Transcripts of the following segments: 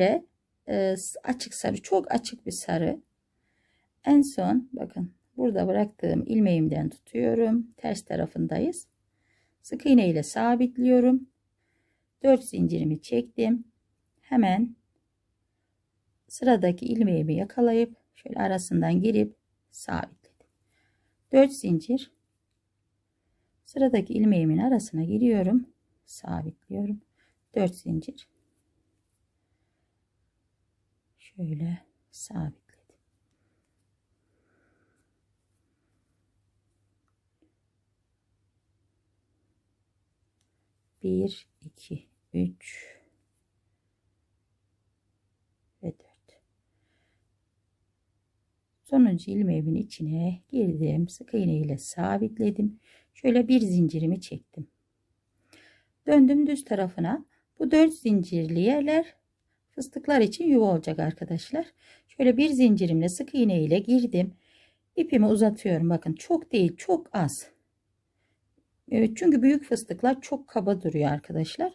Ve e, açık sarı, çok açık bir sarı. En son bakın burada bıraktığım ilmeğimden tutuyorum. Ters tarafındayız. Sık iğne ile sabitliyorum. 4 zincirimi çektim. Hemen sıradaki ilmeğimi yakalayıp şöyle arasından girip sabitledim. 4 zincir sıradaki ilmeğimin arasına giriyorum. Sabitliyorum. 4 zincir. Şöyle sabitledim. Bir, iki, üç ve dört. Sonuncu ilmeğimin içine girdim. Sık iğne ile sabitledim. Şöyle bir zincirimi çektim. Döndüm düz tarafına. Bu dört zincirli yerler fıstıklar için yuva olacak arkadaşlar. Şöyle bir zincirimle sık iğne ile girdim. İpimi uzatıyorum. Bakın çok değil çok az. Evet, çünkü büyük fıstıklar çok kaba duruyor arkadaşlar.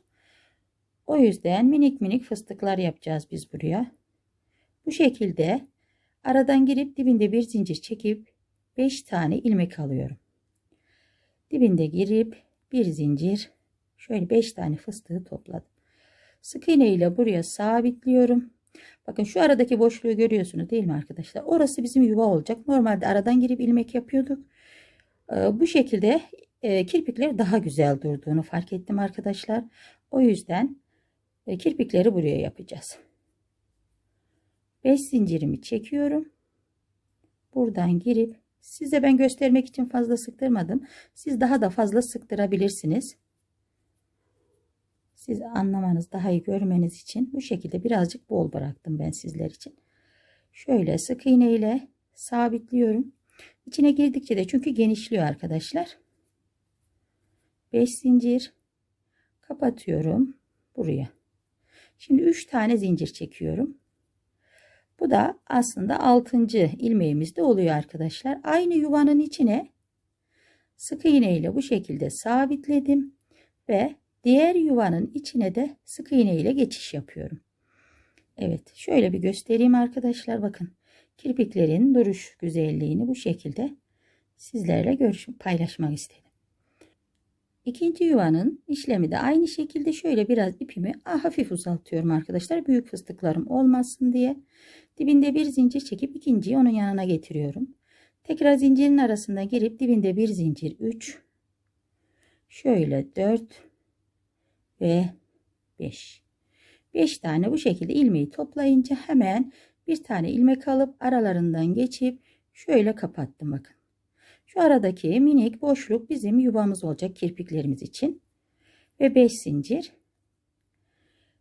O yüzden minik minik fıstıklar yapacağız biz buraya. Bu şekilde aradan girip dibinde bir zincir çekip 5 tane ilmek alıyorum. Dibinde girip bir zincir şöyle 5 tane fıstığı topladım. Sık iğne ile buraya sabitliyorum. Bakın şu aradaki boşluğu görüyorsunuz değil mi arkadaşlar? Orası bizim yuva olacak. Normalde aradan girip ilmek yapıyorduk. Ee, bu şekilde e, kirpikler daha güzel durduğunu fark ettim arkadaşlar. O yüzden e, kirpikleri buraya yapacağız. 5 zincirimi çekiyorum. Buradan girip size ben göstermek için fazla sıktırmadım. Siz daha da fazla sıktırabilirsiniz. Siz anlamanız daha iyi görmeniz için bu şekilde birazcık bol bıraktım ben sizler için. Şöyle sık iğne ile sabitliyorum. İçine girdikçe de çünkü genişliyor arkadaşlar. 5 zincir kapatıyorum buraya. Şimdi 3 tane zincir çekiyorum. Bu da aslında 6. ilmeğimizde oluyor arkadaşlar. Aynı yuvanın içine sık iğne ile bu şekilde sabitledim ve diğer yuvanın içine de sık iğne ile geçiş yapıyorum. Evet şöyle bir göstereyim arkadaşlar bakın kirpiklerin duruş güzelliğini bu şekilde sizlerle görüş paylaşmak istedim. İkinci yuvanın işlemi de aynı şekilde şöyle biraz ipimi hafif uzaltıyorum arkadaşlar. Büyük fıstıklarım olmasın diye. Dibinde bir zincir çekip ikinciyi onun yanına getiriyorum. Tekrar zincirin arasında girip dibinde bir zincir 3. Şöyle 4 ve 5. 5 tane bu şekilde ilmeği toplayınca hemen bir tane ilmek alıp aralarından geçip şöyle kapattım bakın. Şu aradaki minik boşluk bizim yuvamız olacak kirpiklerimiz için. Ve 5 zincir.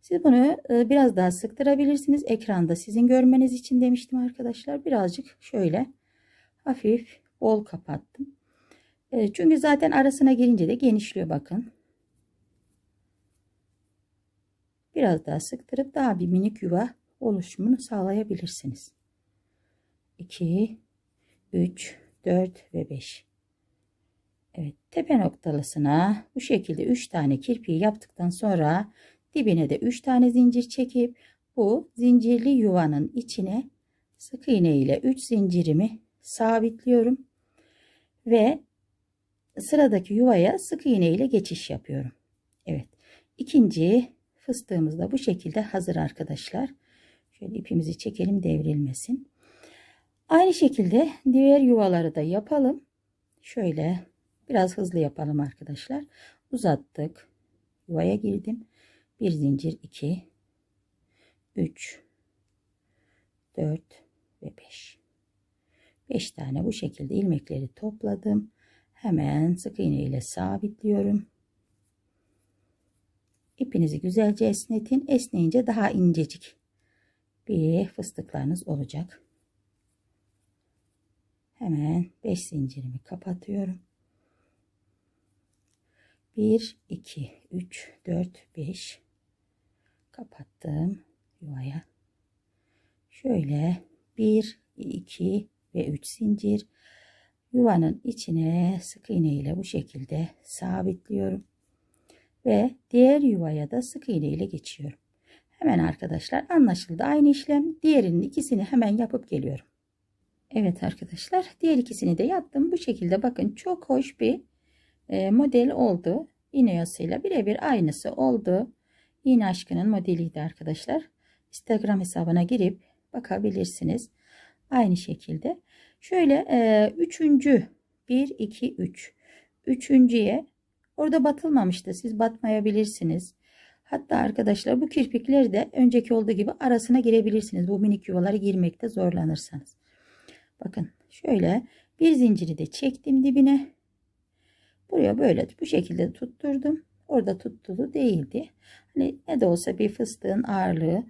Siz bunu e, biraz daha sıktırabilirsiniz. Ekranda sizin görmeniz için demiştim arkadaşlar. Birazcık şöyle hafif bol kapattım. E, çünkü zaten arasına girince de genişliyor bakın. Biraz daha sıktırıp daha bir minik yuva oluşumunu sağlayabilirsiniz. 2 3 4 ve 5 Evet tepe noktalısına bu şekilde 3 tane kirpiği yaptıktan sonra dibine de 3 tane zincir çekip bu zincirli yuvanın içine sık iğne ile 3 zincirimi sabitliyorum ve sıradaki yuvaya sık iğne ile geçiş yapıyorum. Evet ikinci fıstığımız da bu şekilde hazır arkadaşlar. Şöyle ipimizi çekelim devrilmesin. Aynı şekilde diğer yuvaları da yapalım. Şöyle biraz hızlı yapalım arkadaşlar. Uzattık. Yuvaya girdim. Bir zincir 2 3 4 ve 5. 5 tane bu şekilde ilmekleri topladım. Hemen sık iğne ile sabitliyorum. İpinizi güzelce esnetin. Esneyince daha incecik bir fıstıklarınız olacak. Hemen 5 zincirimi kapatıyorum. 1 2 3 4 5 kapattım yuvaya. Şöyle 1 2 ve 3 zincir yuvanın içine sık iğne ile bu şekilde sabitliyorum ve diğer yuvaya da sık iğne ile geçiyorum. Hemen arkadaşlar anlaşıldı aynı işlem. Diğerinin ikisini hemen yapıp geliyorum. Evet arkadaşlar diğer ikisini de yaptım. Bu şekilde bakın çok hoş bir e, model oldu. İğne yasıyla birebir aynısı oldu. İğne aşkının modeliydi arkadaşlar. Instagram hesabına girip bakabilirsiniz. Aynı şekilde. Şöyle e, üçüncü 1 2 3 üçüncüye orada batılmamıştı. Siz batmayabilirsiniz. Hatta arkadaşlar bu kirpikleri de önceki olduğu gibi arasına girebilirsiniz. Bu minik yuvalara girmekte zorlanırsanız. Bakın şöyle bir zinciri de çektim dibine. Buraya böyle bu şekilde tutturdum. Orada tuttuğu değildi. Hani ne de olsa bir fıstığın ağırlığı